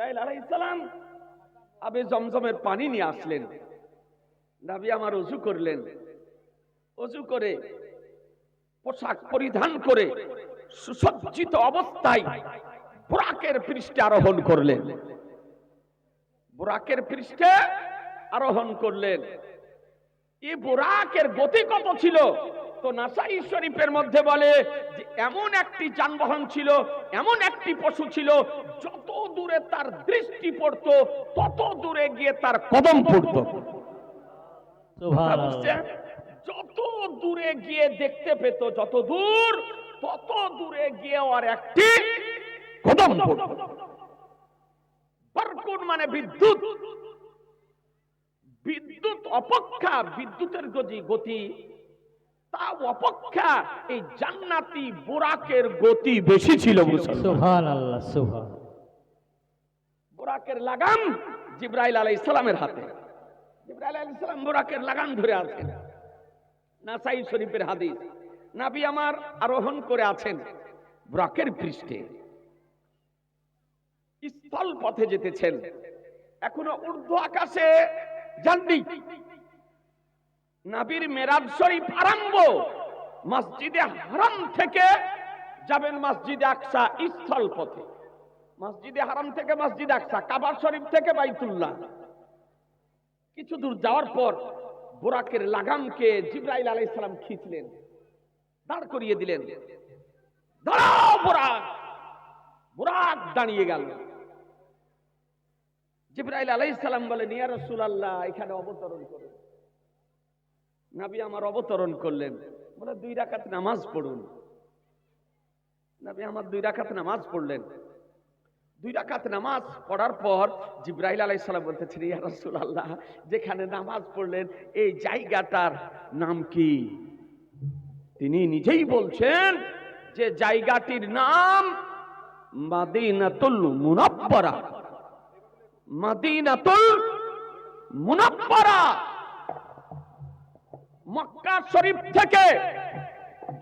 জিব্রাইল আলাইসালাম আবে জমজমের পানি নিয়ে আসলেন। নাবি আমার অজু করলেন। অজু করে পোশাক পরিধান করে সুসজ্জিত অবস্থায় বুরাকের পৃষ্ঠে আরোহণ করলেন। বুরাকের পৃষ্ঠে আরোহণ করলেন। এই বুরাকের গতি কত ছিল? তো নাসাই শরীফের মধ্যে বলে যে এমন একটি যানবাহন ছিল এমন একটি পশু ছিল যত দূরে তার দৃষ্টি পড়তো তত দূরে গিয়ে তার কদম পড়তো? যত দূরে গিয়ে দেখতে পেত যত দূর তত দূরে গিয়ে আর একটি কদম পড়তো। বরকুন মানে বিদ্যুৎ। বিদ্যুৎ অপেক্ষা বিদ্যুতের গতি গতি। তা অপেক্ষা এই জান্নাতি বোরাকের গতি বেশি ছিল বোরাকের লাগাম জিব্রাইল হাতে। জিব্রাইল বোরাকের লাগাম ধরে আছেন। নাসাই শরীফের হাদিস নাবি আমার আরোহণ করে আছেন বোরাকের পৃষ্ঠে। স্থল পথে যেতেছেন। এখনও ঊর্ধ্ব আকাশে যাননি। নাবির মেরাজ শরীফ আরম্ভ মসজিদে হারাম থেকে যাবেন মসজিদে আকসা স্থল পথে। মসজিদে হারাম থেকে মসজিদ আকসা, কাবার শরীফ থেকে বাইতুল্লাহ। কিছু দূর যাওয়ার পর বোরাকের লাগামকে জিব্রাইল আলাইসালাম খিঁচলেন, দাঁড় করিয়ে দিলেন। দাঁড়াও বোরাক! বোরাক দাঁড়িয়ে গেল। জিব্রাইল আলাই আলাইসালাম বলেন, ইয়া রাসূলুল্লাহ, এখানে অবতরণ করুন। নাবি আমার অবতরণ করলেন। বলে, দুই রাকাত নামাজ পড়ুন। নাবি আমার দুই রাকাত নামাজ পড়লেন। দুই রাকাত নামাজ পড়ার পর জিব্রাহিল আলাইহিস সালাম বলতেছেন, ইয়া রাসূলুল্লাহ, যেখানে নামাজ পড়লেন, এই জায়গাটার নাম কি? তিনি নিজেই বলছেন যে, জায়গাটির নাম মাদিনাতুল মুনাব্বারা। মাদিনাতুল মুনাব্বারা। মক্কা শরীফ থেকে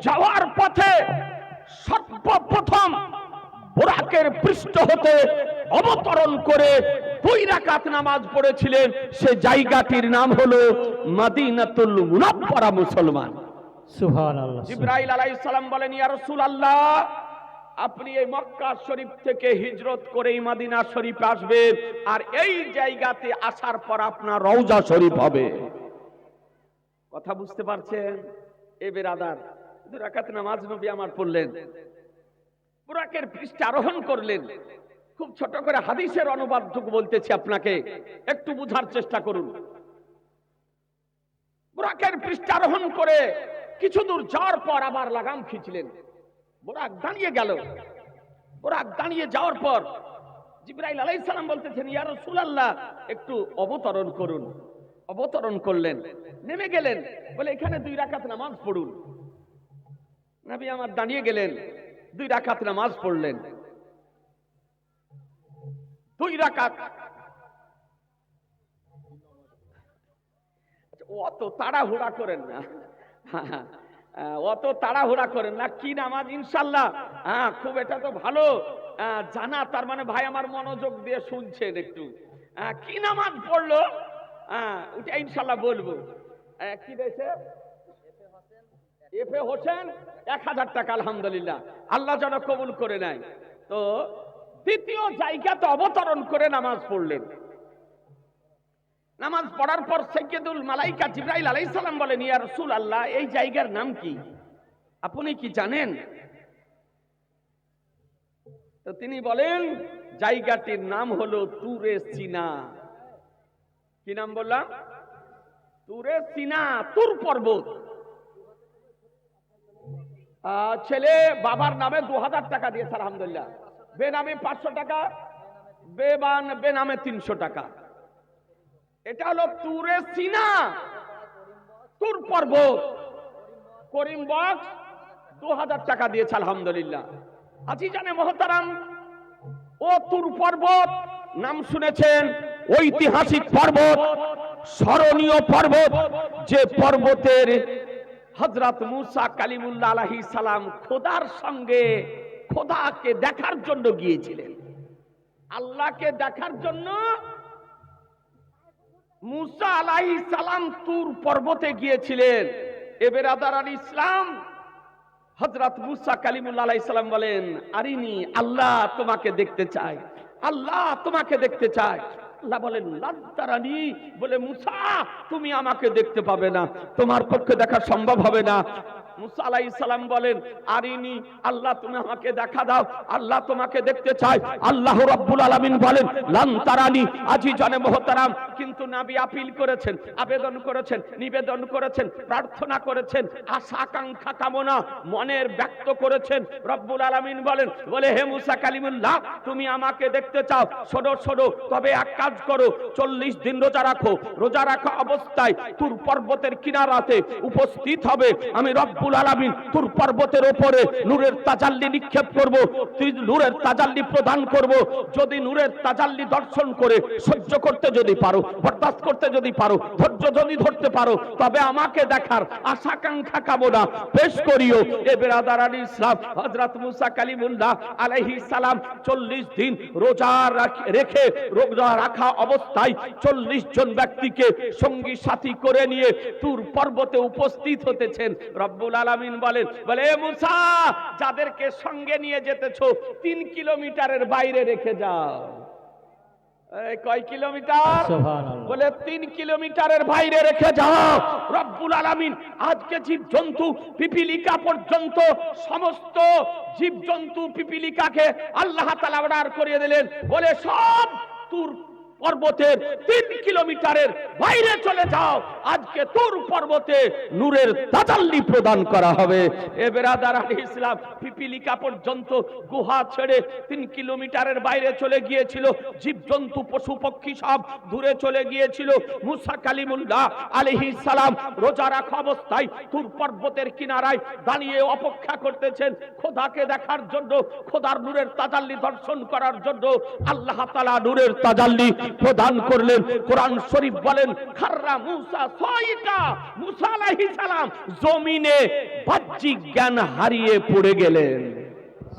যাওয়ার পথে সর্বপ্রথম বোরাকের পৃষ্ঠ হতে অবতরণ করে দুই রাকাত নামাজ পড়েছিলেন। সে জায়গাটির নাম হলো মাদিনাতুল মুনাব্বারা মুসলমান। আল্লাহ আলাইহিস সালাম বলেন ইয়া রাসূলুল্লাহ আপনি এই মক্কা শরীফ থেকে হিজরত করে মাদিনা শরীফ আসবেন আর এই জায়গাতে আসার পর আপনার রওজা শরীফ হবে। কথা বুঝতে পারছেন? এ বেরাদার দুই রাকাত নামাজ নবী আমার পড়লেন। বুরাকের পৃষ্ঠে আরোহণ করলেন। খুব ছোট করে হাদিসের অনুবাদটুকু বলতেছি আপনাকে, একটু বুঝার চেষ্টা করুন। বুরাকের পৃষ্ঠে আরোহণ করে কিছু দূর যাওয়ার পর আবার লাগাম খিঁচলেন। বোরাক দাঁড়িয়ে গেল। বোরাক দাঁড়িয়ে যাওয়ার পর জিব্রাইল আলাইহিস সালাম বলতেছেন, ইয়া একটু অবতরণ করুন। অবতরণ করলেন। নেমে গেলেন। বলে এখানে দুই রাকাত নামাজ পড়ুন। নবী আমার দাঁড়িয়ে গেলেন। দুই রাকাত নামাজ পড়লেন। দুই রাকাত। অত তাড়াহুড়া করেন না। অত তাড়াহুড়া করেন না। কি নামাজ? ইনশাল্লাহ হ্যাঁ খুব এটা তো ভালো। আহ, জানা তার মানে ভাই আমার মনোযোগ দিয়ে শুনছেন একটু। আহ, কি নামাজ পড়ল? হ্যাঁ ওটা ইনশাল্লাহ বলব। কি রয়েছে এফে হোসেন? এক হাজার টাকা, আলহামদুলিল্লাহ। আল্লাহ যেন কবুল করে নেয়। তো দ্বিতীয় জায়গাতে অবতরণ করে নামাজ পড়লেন। নামাজ পড়ার পর সৈয়দুল মালাইকা জিব্রাইল আলাইহিস সালাম বলেন, ইয়া রাসূল আল্লাহ এই জায়গার নাম কি? আপনি কি জানেন? তো তিনি বলেন, জায়গাটির নাম হলো তুরে সিনা। কি নাম বললাম? তুরে সিনা, তুর পর্বত। ছেলে বাবার নামে দু হাজার টাকা দিয়েছে, আলহামদুলিল্লাহ। বেনামে পাঁচশো টাকা, বেবান বেনামে তিনশো টাকা। এটা হলো তুরে সিনা, তুর পর্বত। করিম বক্স দু হাজার টাকা দিয়েছে, আলহামদুলিল্লাহ। আজি জানে মহতারাম, ও তুর পর্বত, নাম শুনেছেন ঐতিহাসিক পর্বত, স্মরণীয় পর্বত, যে পর্বতের হজরত মুসা কালিমুল্লাহ আলাহি সালাম খোদার সঙ্গে খোদাকে দেখার জন্য গিয়েছিলেন। আল্লাহকে দেখার জন্য মুসা আলাহি সালাম তুর পর্বতে গিয়েছিলেন। এবার আদার আলী ইসলাম হজরত মুসা কালিমুল্লাহ আলাইহিস সালাম বলেন, আরিনি, আল্লাহ তোমাকে দেখতে চায়। আল্লাহ তোমাকে দেখতে চায়। আল্লাহ বলেন লাদ্দারানি বলে, মুসা, তুমি আমাকে দেখতে পাবে না। তোমার পক্ষে দেখা সম্ভব হবে না। মুসা আলাইহিস সালাম বলেন, আরিনি, আল্লাহ তুমি আমাকে দেখা দাও, আল্লাহ তোমাকে দেখতে চায়। আল্লাহ রাব্বুল আলামিন বলেন আজি জনে মোহতারাম। কিন্তু নাবি আপিল করেছেন, আবেদন করেছেন, নিবেদন করেছেন, প্রার্থনা করেছেন, আশা আকাঙ্ক্ষা কামনা মনের ব্যক্ত করেছেন। রব্বুল আলামিন বলেন, বলে, হে মুসা কালিমুল্লাহ, তুমি আমাকে দেখতে চাও। শোনো শোনো, তবে এক কাজ করো, চল্লিশ দিন রোজা রাখো। রোজা রাখা অবস্থায় তুর পর্বতের কিনারাতে উপস্থিত হবে। আমি রব্বুল আলামিন তুর পর্বতের ওপরে নূরের তাজাল্লি নিক্ষেপ করব তুই নূরের তাজাল্লি প্রদান করব। যদি নূরের তাজাল্লি দর্শন করে, সহ্য করতে যদি পারো, বরদাস্ত করতে যদি পারো, ধৈর্য যদি ধরতে পারো, তবে আমাকে দেখার আশাকাঙ্ক্ষা কামনা পেশ করিও। এ বেরাদার আলী ইসলাম হজরত মুসা কালিমুল্লাহ আলাইহি সালাম, চল্লিশ দিন রোজা রেখে রোজা রাখা অবস্থায় চল্লিশ জন ব্যক্তিকে সঙ্গী সাথী করে নিয়ে তুর পর্বতে উপস্থিত হতেছেন। রব্বুল আলামিন বলেন বলে "এ মুসা যাদেরকে সঙ্গে নিয়ে যেতেছো তিন কিলোমিটারের বাইরে রেখে যাও। কয় কিলোমিটার? বলে তিন কিলোমিটারের বাইরে রেখে যাও। রব্বুল আলামিন আজকে জীব জন্তু পিপিলিকা পর্যন্ত সমস্ত জীব জন্তু পিপিলিকাকে আল্লাহ অর্ডার করিয়ে দিলেন। বলে সব তুর পর্বতের তিন কিলোমিটারের বাইরে চলে যাও। আজকে তোর পর্বতে নূরের তাজাল্লি প্রদান করা হবে। এ বেরাদার আলী ইসলাম, পিপিলিকা পর্যন্ত গুহা ছেড়ে তিন কিলোমিটারের বাইরে চলে গিয়েছিল। জীবজন্তু, পশু, পক্ষী সব দূরে চলে গিয়েছিল। মুসা কালিমুল্লাহ আলাইহিস সালাম রোজা রাখা অবস্থায় তুর পর্বতের কিনারায় দাঁড়িয়ে অপেক্ষা করতেছেন খোদাকে দেখার জন্য, খোদার নূরের তাজাল্লি দর্শন করার জন্য। আল্লাহ তাআলা নূরের তাজাল্লি প্রদান করলেন। কোরআন শরীফ বলেন খাররা মুসা সয়িকা মুসা আলাইহিস সালাম জমিনে বাহ্যিক জ্ঞান হারিয়ে পড়ে গেলেন।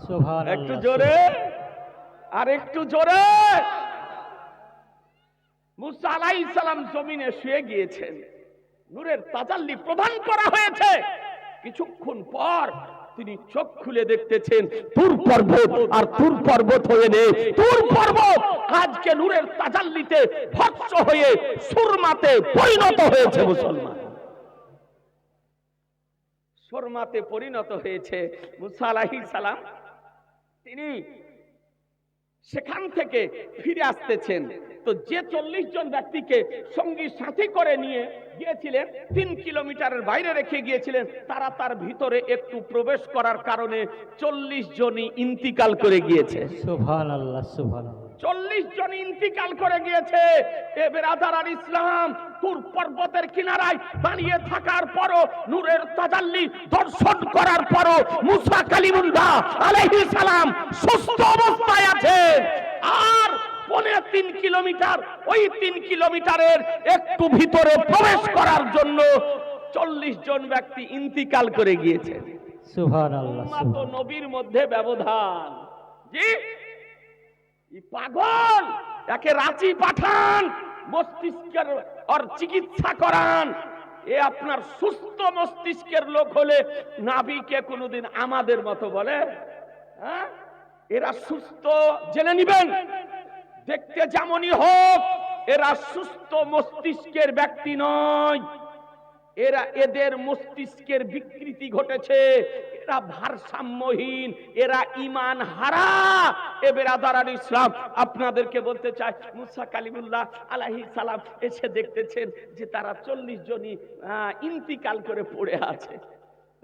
সুবহানাল্লাহ একটু জোরে আর একটু জোরে। মুসা আলাইহিস সালাম জমিনে শুয়ে গিয়েছেন। নূরের তাজাল্লি প্রদান করা হয়েছে। কিছুক্ষণ পর তিনি চোখ খুলে দেখতেছেন, তুর পর্বত আর তুর পর্বত হয়ে নে, তুর পর্বত আজকে নূরের তাজাল্লিতে ভৎস হয়ে সুরমাতে পরিণত হয়েছে মুসলমান। সুরমাতে পরিণত হয়েছে মুসা আলাইহিস সালাম। তিনি সেখান থেকে ফিরে আসতেছেন। তো যে চল্লিশ জন ব্যক্তিকে সঙ্গী সাথী করে নিয়ে গিয়েছিলেন, তিন কিলোমিটারের বাইরে রেখে গিয়েছিলেন, তারা তার ভিতরে একটু প্রবেশ করার কারণে চল্লিশ জনই ইন্তিকাল করে গিয়েছে। সুভান আল্লাহ সুভান সুবহানাল্লাহ। চল্লিশ জন ইন্তিকাল করে গিয়েছে। এ বেরাদার আল ইসলাম তুর পর্বতের কিনারায় দাঁড়িয়ে থাকার পরও নূরের তাজাল্লি দর্শন করার পরও মুসা কালিমুল্লাহ আলাইহিস সালাম সুস্থ অবস্থায় আছেন আর পনে তিন কিলোমিটার ওই তিন কিলোমিটারের একটু ভিতরে প্রবেশ করার জন্য চল্লিশ জন ব্যক্তি ইন্তিকাল করে গিয়েছে। ও সুবহানাল্লাহ। নবীর মধ্যে ব্যবধান। জি? পাগল, একে রাঁচি পাঠান, মস্তিষ্কের আর চিকিৎসা করান। এ আপনার সুস্থ মস্তিষ্কের লোক হলে নাবিকে কোনোদিন আমাদের মতো বলে হ্যাঁ? এরা সুস্থ, জেনে নিবেন। দেখতে যেমনই হোক, এরা সুস্থ মস্তিষ্কের ব্যক্তি নয়। এরা এদের মস্তিষ্কের বিকৃতি ঘটেছে, এরা ভারসাম্যহীন, এরা ইমান হারা। এ বেরাদার ইসলাম, আপনাদেরকে বলতে চাই, মুসা কালিমুল্লাহ আলাহি সালাম এসে দেখতেছেন যে তারা চল্লিশ জনই ইন্তিকাল করে পড়ে আছে।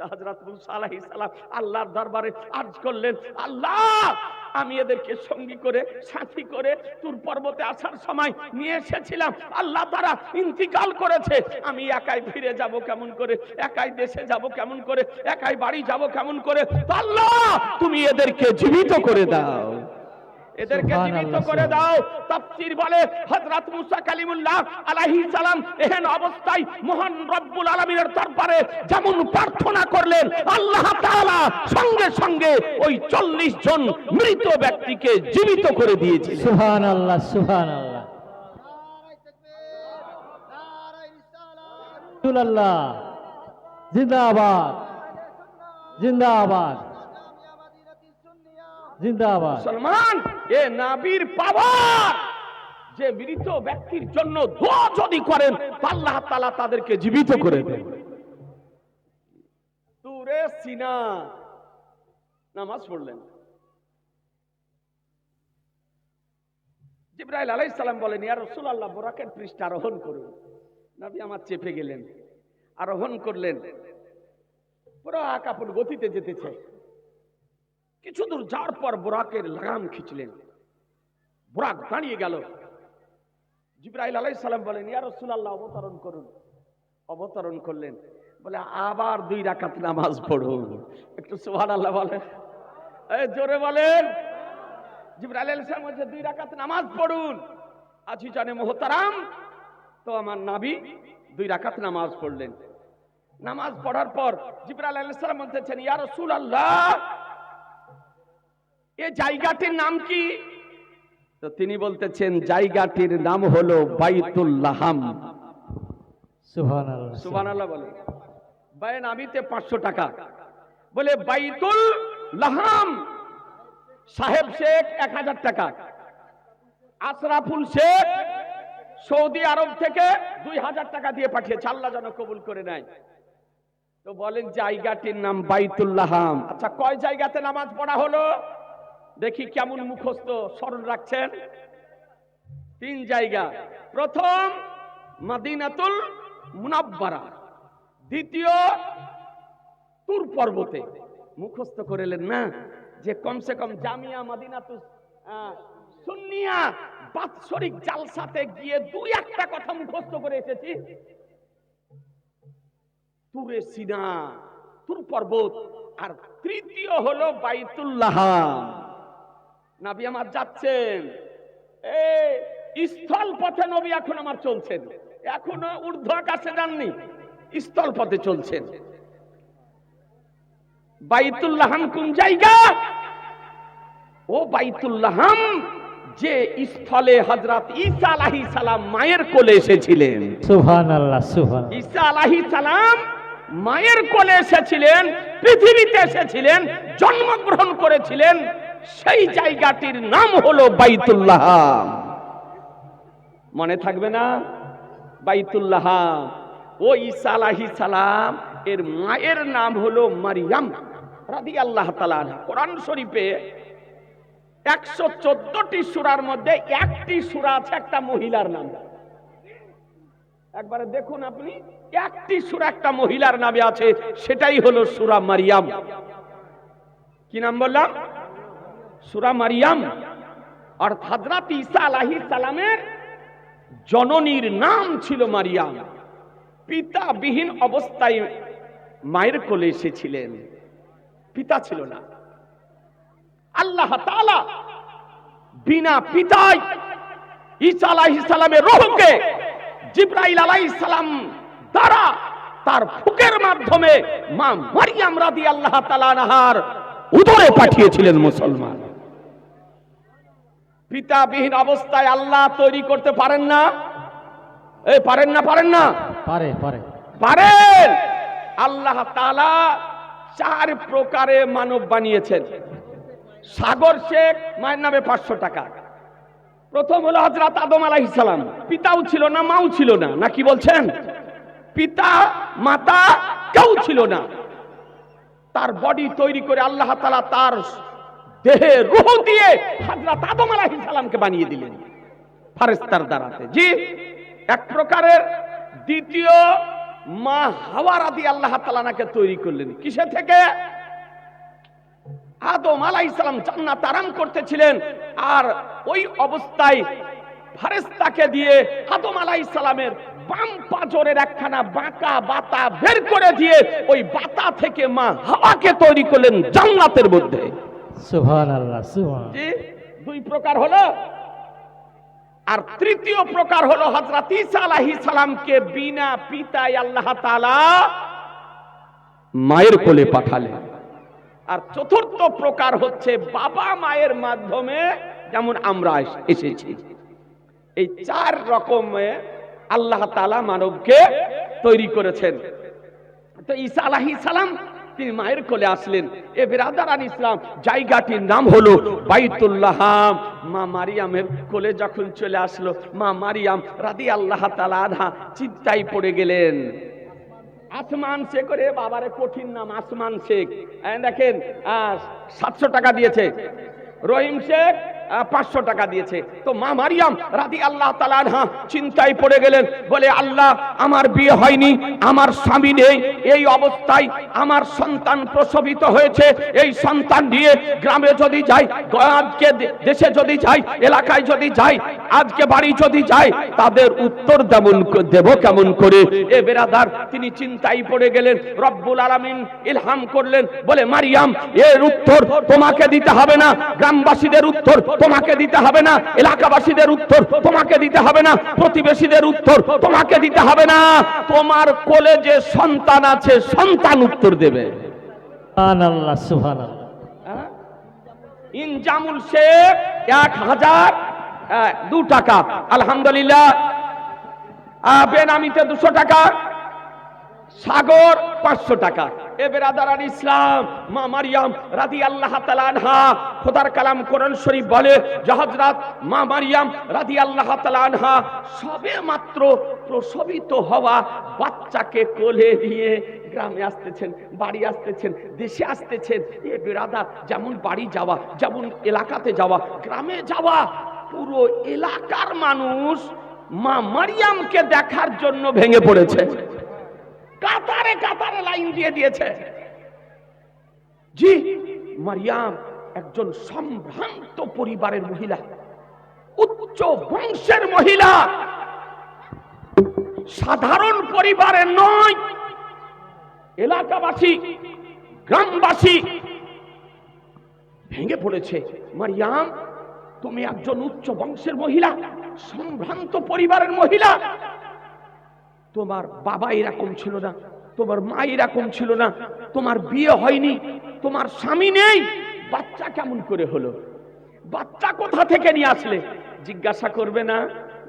হজরত মুসা সালাম আল্লাহর দরবারে আর্জ করলেন, আল্লাহ, আমি এদেরকে সঙ্গী করে, সাথী করে তুর পর্বতে আসার সময় নিয়ে এসেছিলাম। আল্লাহ তারা ইন্তিকাল করেছে। আমি একাই ফিরে যাব কেমন করে? একাই দেশে যাব কেমন করে? একাই বাড়ি যাব কেমন করে? আল্লাহ, তুমি এদেরকে জীবিত করে দাও। এদেরকে জীবিত করে দাও। তাফসীর বলে হযরত মুসা কালিমুল্লাহ আলাইহিস সালাম এহেন অবস্থায় মহান রব্বুল আলামিনের দরবারে যেমন প্রার্থনা করলেন আল্লাহ তাআলা সঙ্গে সঙ্গে ওই 40 জন মৃত ব্যক্তিকে জীবিত করে দিয়েছিলেন। আল্লাহ আল্লাহ জিন্দাবাদ। জিন্দাবাদ। জিন্দাবাদ। মুসলমান, এ নাবির পাওয়ার। যে মৃত ব্যক্তির জন্য দোয়া যদি করেন আল্লাহ তাদেরকে জীবিত করে দেন। তুরে সিনা। নামাজ পড়লেন। জিব্রাইল সালাম বলেন বোরাকের পৃষ্ঠ আরোহণ করুন। নবী আমার চেপে গেলেন। আরোহণ করলেন। পুরো কাপড় গতিতে যেতেছে কিছু দূর যাওয়ার পর বোরাকের লাগাম খিচলেন। বোরাক দাঁড়িয়ে গেল। জিব্রাইল আলাইহিস সালাম বলেন, ইয়া রাসূলুল্লাহ, অবতরণ করুন। অবতরণ করলেন। বলে, আবার দুই রাকাত নামাজ পড়ুন একটু সুবহানাল্লাহ বলেন। এই জোরে বলেন। জিব্রাইল আলাইহিস সালাম বলছে, দুই রাকাত নামাজ পড়ুন। আজি জানে মোহতারাম। তো আমার নাবি দুই রাকাত নামাজ পড়লেন। নামাজ পড়ার পর জিব্রাইল আলাইহিস সালাম বলতেছেন, ইয়া রাসূলুল্লাহ এ জায়গাটির নাম কি? তো তিনি বলতেছেন জায়গাটির নাম হলো বাইতুল লাহাম সুহান আল্লাহ সুবহানাল্লাহ বলে। বায় নামিতে পাঁচশো টাকা। বলে বাইতুল লাহাম সাহেব শেখ এক হাজার টাকা। আশরাফুল শেখ সৌদি আরব থেকে দুই হাজার টাকা দিয়ে পাঠিয়েছে। আল্লাহ যেন কবুল করে নেয়। তো বলেন জায়গাটির নাম বাইতুল্লাহাম আচ্ছা কয় জায়গাতে নামাজ পড়া হলো? দেখি কেমন মুখস্থ স্মরণ রাখছেন। তিন জায়গা। প্রথম, মাদিনাতুল মুনাব্বারা। দ্বিতীয়, তুর পর্বতে। মুখস্থ করেলেন, না, যে কমসে কম জামিয়া মাদিনাতুল সুন্নিয়া বাৎসরিক জালসাতে গিয়ে দুই একটা কথা মুখস্থ করে এসেছি। তুরে সিনা, তুর পর্বত। আর তৃতীয় হলো বাইতুল্লাহ। নাবি আমার যাচ্ছেন। এই স্থল পথে নবী এখন আমার চলছেন। এখনও ঊর্ধ্ব আকাশে যাননি স্থল পথে চলছেন। বাইতুল্লাহাম কোন জায়গা? ও বাইতুল্লাহাম যে স্থলে হজরত ঈসা আলাহি সালাম মায়ের কোলে এসেছিলেন। সুহান আল্লাহ সুহান ঈসা আলাহি সালাম মায়ের কোলে এসেছিলেন পৃথিবীতে এসেছিলেন জন্মগ্রহণ করেছিলেন সেই জায়গাটির নাম হলো বাইতুল্লাহ। মনে থাকবে না? বাইতুল্লাহ। ও ঈসা আলাহি সালাম, এর মায়ের নাম হলো মারিয়াম রাদি আল্লাহ কোরআন শরীফে একশো চোদ্দটি সুরার মধ্যে একটি সুরা আছে, একটা মহিলার নাম। একবারে দেখুন আপনি, একটি সুরা, একটা মহিলার নামে আছে, সেটাই হলো সুরা মারিয়াম। কি নাম বললাম? সুরা মারিয়াম আর হাজরাত ঈসা আলাহি সালামের জননীর নাম ছিল মারিয়াম। পিতা বিহীন অবস্থায় মায়ের কোলে এসেছিলেন। পিতা ছিল না। আল্লাহ তাআলা বিনা পিতায় ঈসা আলাইহিস সালামের রূহকে জিব্রাইল আলাইহিস সালাম দ্বারা তার ফুকের মাধ্যমে মা মারিয়াম রাদিয়াল্লাহু তাআলা আনহার উদরে পাঠিয়েছিলেন মুসলমান। পিতাবিহীন অবস্থায় আল্লাহ তৈরি করতে পারেন না? এই পারেন না পারেন না? পারে পারে। পারেন! আল্লাহ তালা চার প্রকারে মানব বানিয়েছেন। সাগর শেখ মায়ের নামে পাঁচশো টাকা। প্রথম হলো হজরত আদম আলাইহিস সালাম। পিতাও ছিল না মাও ছিল না নাকি বলছেন? পিতা মাতা কেউ ছিল না। তার বডি তৈরি করে আল্লাহ তালা তার রূহ দিয়ে আদম সালামকে বানিয়ে দিলেন। ফারেস্তার দ্বারাতে। জি, এক প্রকারের দ্বিতীয় মা আল্লাহ তালানাকে তৈরি করলেন। কিসে থেকে? আদম জান্নাত আরাম করতেছিলেন আর ওই অবস্থায় ফারেস্তাকে দিয়ে আদম আলাই সালামের বাম পাজরের একখানা বাঁকা বাতা বের করে দিয়ে ওই বাতা থেকে মা হাওয়াকে তৈরি করলেন জান্নাতের মধ্যে। দুই প্রকার হলো। আর তৃতীয় প্রকার হলো হজরত সালামকে বিনা পিতায় আল্লাহ তাআলা মায়ের কোলে পাঠালেন আর চতুর্থ প্রকার হচ্ছে বাবা মায়ের মাধ্যমে যেমন আমরা এস- এসেছি। এই চার রকমে আল্লাহ তালা মানবকে তৈরি করেছেন। তো ঈসা আলাহি সালাম তিনি মায়ের কোলে আসলেন। এ বেরাদারান ইসলাম, জায়গাটির নাম হলো বাইতুল্লাহ মা মারিয়ামের কোলে যখন চলে আসলো, মা মারিয়াম রাদি আল্লাহ তালা আধা চিন্তায় পড়ে গেলেন। আসমান শেখ রে বাবারে, কঠিন নাম আসমান শেখ। দেখেন সাতশো টাকা দিয়েছে। রহিম শেখ পাঁচশো টাকা দিয়েছে। তো মা মারিয়াম রাদি আল্লাহ তালানহা চিন্তায় পড়ে গেলেন, বলে, আল্লাহ, আমার বিয়ে হয়নি, আমার স্বামী নেই, এই অবস্থায় আমার সন্তান প্রসবিত হয়েছে, এই সন্তান নিয়ে গ্রামে যদি যাই, আজকে দেশে যদি যাই, এলাকায় যদি যাই, আজকে বাড়ি যদি যাই, তাদের উত্তর দেমন দেব কেমন করে? এ বেরাদার, তিনি চিন্তায় পড়ে গেলেন, রব্বুল আলামিন ইলহাম করলেন, বলে, মারিয়াম, এর উত্তর তোমাকে দিতে হবে না, গ্রামবাসীদের উত্তর তোমাকে দিতে হবে না। এলাকাবাসীদের উত্তর তোমাকে দিতে হবে না। প্রতিবেশীদের উত্তর তোমাকে দিতে হবে না। তোমার কোলে যে সন্তান আছে সন্তান উত্তর দেবে। আল্লাহ হ্যাঁ? ইনজামুল শেখ এক হাজার আহ, দু টাকা। আলহামদুলিল্লাহ। বেনামিতে দুশো টাকা। সাগর পাঁচশো টাকা। এ বেরাদারান ইসলাম, মা মারিয়াম রাদি আল্লাহ তালানহা খোদার কালাম কোরআন শরীফ বলে জাহাজরাত মা মারিয়াম রাদি আল্লাহ তালানহা সবে মাত্র প্রসবিত হওয়া বাচ্চাকে কোলে নিয়ে গ্রামে আসতেছেন, বাড়ি আসতেছেন, দেশে আসতেছেন। এ বেরাদার, যেমন বাড়ি যাওয়া, যেমন এলাকাতে যাওয়া, গ্রামে যাওয়া, পুরো এলাকার মানুষ মা মারিয়ামকে দেখার জন্য ভেঙে পড়েছে। কাতারে কাতারে লাইন দিয়ে দিয়েছে। জি, মারিয়াম একজন সম্ভ্রান্ত পরিবারের মহিলা, উচ্চ বংশের মহিলা। সাধারণ পরিবারের নয়, এলাকাবাসী, গ্রামবাসী। ভেঙে পড়েছে। মারিয়াম, তুমি একজন উচ্চ বংশের মহিলা, সম্ভ্রান্ত পরিবারের মহিলা। তোমার বাবা এরকম ছিল না, তোমার মা এরকম ছিল না, তোমার বিয়ে হয়নি, তোমার স্বামী নেই। বাচ্চা কেমন করে হলো? বাচ্চা কোথা থেকে নিয়ে আসলে? জিজ্ঞাসা করবে না?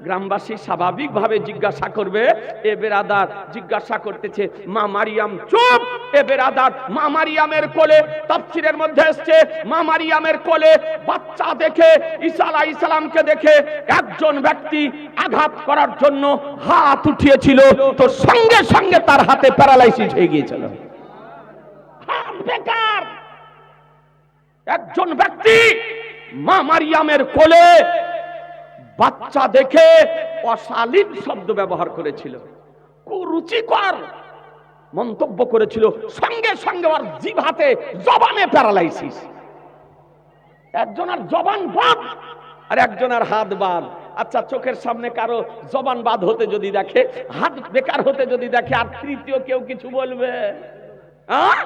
গ্রামবাসী স্বাভাবিকভাবে জিজ্ঞাসা করবে, এ বেরাদার জিজ্ঞাসা করতেছে, মা মারিয়াম চুপ, এ বেরাদার মা মারিয়ামের কোলে তাফসিরের মধ্যে এসছে, মা মারিয়ামের কোলে বাচ্চা দেখে, ঈসা আলাইহিস সালামকে দেখে একজন ব্যক্তি আঘাত করার জন্য হাত উঠিয়েছিল, তো সঙ্গে সঙ্গে তার হাতে প্যারালাইসিস হয়ে গিয়েছিল। একজন ব্যক্তি মা মারিয়ামের কোলে বাচ্চা দেখে অশালীন শব্দ ব্যবহার করেছিল। কুরুচিকর মন্তব্য করেছিল। সঙ্গে সঙ্গে ওর জিভাতে জবানে প্যারালাইসিস। একজনের জবান বাদ আর একজনের হাত বাদ। আচ্ছা চোখের সামনে কারও জবান বাদ হতে যদি দেখে, হাত বেকার হতে যদি দেখে, আর তৃতীয় কেউ কিছু বলবে? আহ?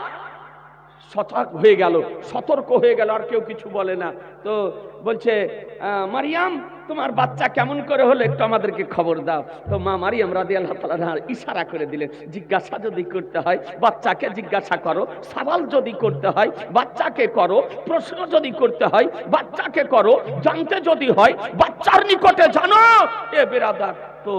সতর্ক হয়ে গেল, সতর্ক হয়ে গেল, আর কেউ কিছু বলে না। তো বলছে মারিয়াম, তোমার বাচ্চা কেমন করে হলো একটু আমাদেরকে খবর দাও। তো মা মারিয়াম রাদি আল্লাহ তাআলা ইশারা করে দিলেন, জিজ্ঞাসা যদি করতে হয়, বাচ্চাকে জিজ্ঞাসা করো সাবাল যদি করতে হয়, বাচ্চাকে করো, প্রশ্ন যদি করতে হয়, বাচ্চাকে করো, জানতে যদি হয়, বাচ্চার নিকটে জানো, এ বেরাদার। তো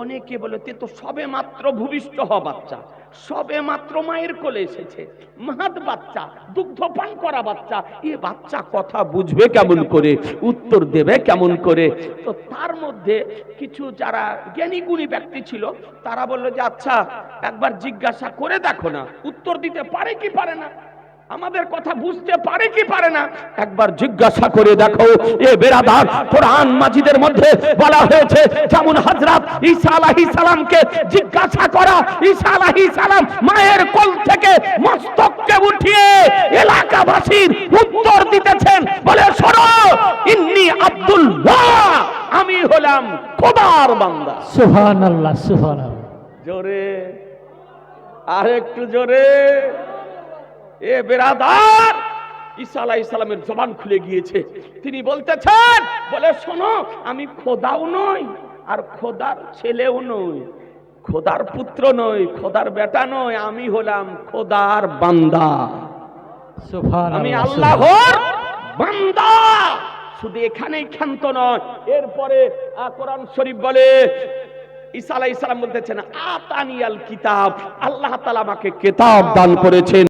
অনেকে বলে, তে তো সবে মাত্র ভূমিষ্ঠ হ বাচ্চা। সবে মাত্র মায়ের কোলে এসেছে। মাহাত বাচ্চা দুগ্ধপান করা বাচ্চা, এ বাচ্চা কথা বুঝবে কেমন করে, উত্তর দেবে কেমন করে? তো তার মধ্যে কিছু যারা জ্ঞানী গুণী ব্যক্তি ছিল, তারা বলল যে আচ্ছা একবার জিজ্ঞাসা করে দেখো না, উত্তর দিতে পারে কি পারে না? আমাদের কথা বুঝতে পারে কি পারে না? একবার জিজ্ঞাসা করে দেখো এ বেরাদার কোরআন মাজিদের মধ্যে বলা হয়েছে যেমন হযরত ঈসা আলাইহিস সালামকে জিজ্ঞাসা করা ঈসা আলাইহিস সালাম মায়ের কোল থেকে মস্তককে উঠিয়ে এলাকাবাসীর উত্তর দিতেছেন বলে শোনো ইন্নি আব্দুল্লাহ আমি হলাম খোদার বান্দা। সুবহান আল্লাহ সুবহান আল্লাহ জোরে আর একটু জোরে। এ বেরাদার ঈসা আলাহ ইসলামের জবান খুলে গিয়েছে। তিনি বলতেছেন বলে শোনো আমি খোদাও নই আর খোদার ছেলেও নই খোদার পুত্র নই খোদার বেটা নই আমি হলাম খোদার বান্দা। আমি আল্লাহ আল্লাহর বান্দা শুধু এখানেই ক্ষান্ত নয় এরপরে কোরআন শরীফ বলে ঈসা আলাইহিস সালাম বলতেছেন আতানিয়াল কিতাব আল্লাহ তাআলা আমাকে কিতাব দান করেছেন।